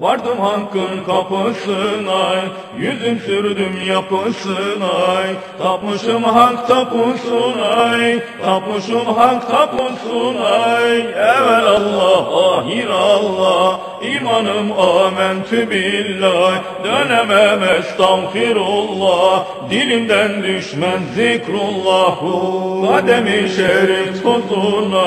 Vardım hakkın kapısına, yüzüm sürdüm yapısına, tapmışım hak tapusuna, tapmışım hak tapusuna, evvel Allah, ahir Allah, imanım amentü billah, dönemem estağfirullah, dilimden düşmez zikrullahu, kademi şerif tozuna,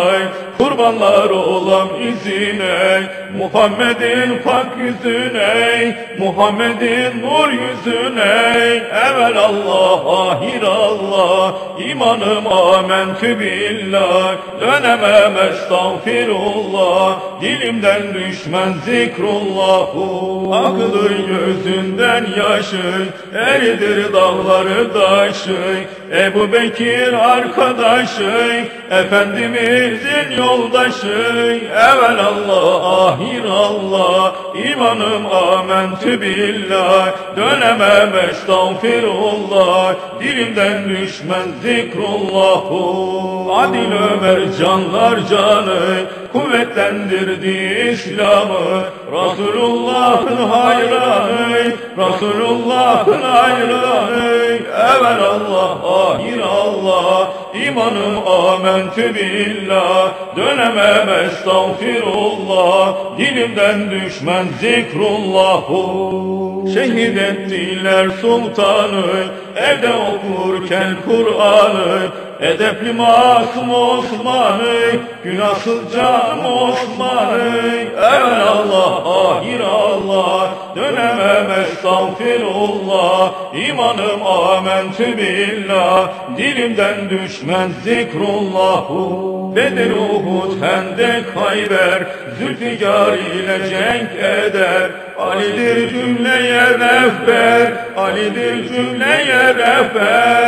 kurbanlar olan izine, Muhammed'in pak yüzüne, Muhammed'in nur yüzüne, evvel Allah, ahir Allah, imanım amentü billah, dönemem estağfirullah, dilimden düşmez zikrullahu, aklı gözünden yaşı, eridir dağları daşı, Ebu Bekir arkadaşı, Efendimizin yoldaşı, evvel Allah, ahir Allah, imanım amentü billah, dönemem estağfirullah, dilimden düşmez zikrullahu. Adil Ömer canlar canı, kuvvetlendirdi İslam'ı, Resulullah'ın hayranı, Resulullah'ın hayranı, evvel Allah, ahir Allah, imanım amentü billah, dönemem estağfirullah, dilimden düşmez zikrullahu. Şehit ettiler sultanı, evde okurken Kur'an'ı, Edepli masum Osman'ı, günahsız canım Osman'ı, evvel Allah, estağfirullah, imanım amentü billah, dilimden düşmez zikrullahu. Bedir, Uhud, Hendek, Hayber, Zülfikar ile cenk eder, Ali'dir cümleye rehber, Ali'dir cümleye rehber,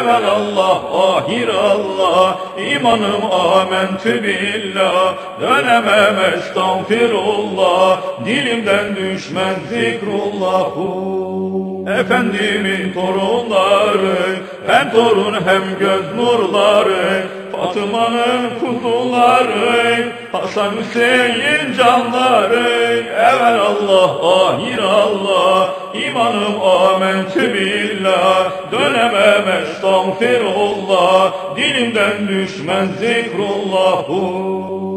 evvel Allah, ahir Allah, imanım amentü billah, dönemem estağfirullah, dilimden düşmez zikrullahu. Efendimin torunları, hem torun hem göz nurları, Fatıma'nın kuzuları, Hasan Hüseyin canları, evvel Allah, ahir Allah, imanım amentü billah, dönemem estağfirullah, dilimden düşmez zikrullahu.